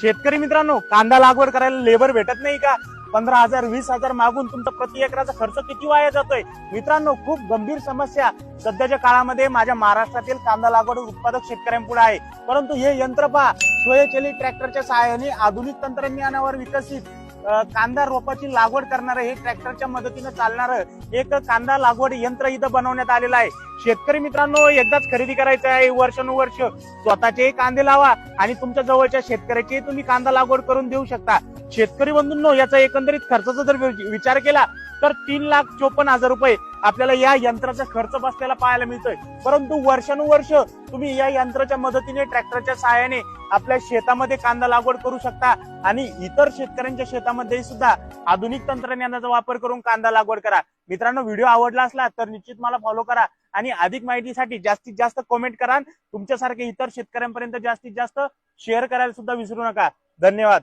शेतकरी मित्रांनो कांदा लागवड करायला लेबर भेटत नाही का? पंधरा हजार वीस हजार मागून तुमचा प्रति एकराचा खर्च किती वाया जातोय? मित्रांनो खूप गंभीर समस्या सध्याच्या काळामध्ये माझ्या महाराष्ट्रातील कांदा लागवड उत्पादक शेतकऱ्यांपुढे आहे. परंतु हे यंत्र पहा स्वयंचलित ट्रॅक्टरच्या सहाय्याने आधुनिक तंत्रज्ञानावर विकसित कांदा रोपाची लागवड करणारं हे ट्रॅक्टरच्या मदतीनं चालणारं एक कांदा लागवड यंत्र इथं बनवण्यात आलेलं आहे. शेतकरी मित्रांनो एकदाच खरेदी करायचं आहे. वर्षानुवर्ष स्वतःचे कांदे लावा आणि तुमच्या जवळच्या शेतकऱ्याचे तुम्ही कांदा लागवड करून देऊ शकता. शेतकरी बंधूंनो याचा एकंदरीत खर्चाचा जर विचार केला तर तीन लाख चोपन्न हजार रुपये आपल्याला या यंत्राचा खर्च बसलेला पाहायला मिळतोय. परंतु वर्षानुवर्ष तुम्ही या यंत्राच्या मदतीने ट्रॅक्टरच्या सहाय्याने आपल्या शेतामध्ये कांदा लागवड करू शकता आणि इतर शेतकऱ्यांच्या शेतामध्ये सुद्धा आधुनिक तंत्रज्ञानाचा वापर करून कांदा लागवड करा. मित्रांनो व्हिडिओ आवडला असला तर निश्चित मला फॉलो करा आणि अधिक माहितीसाठी जास्तीत जास्त कमेंट करा तुमच्यासारखे इतर शेतकऱ्यांपर्यंत जास्तीत जास्त शेअर करायला सुद्धा विसरू नका. धन्यवाद.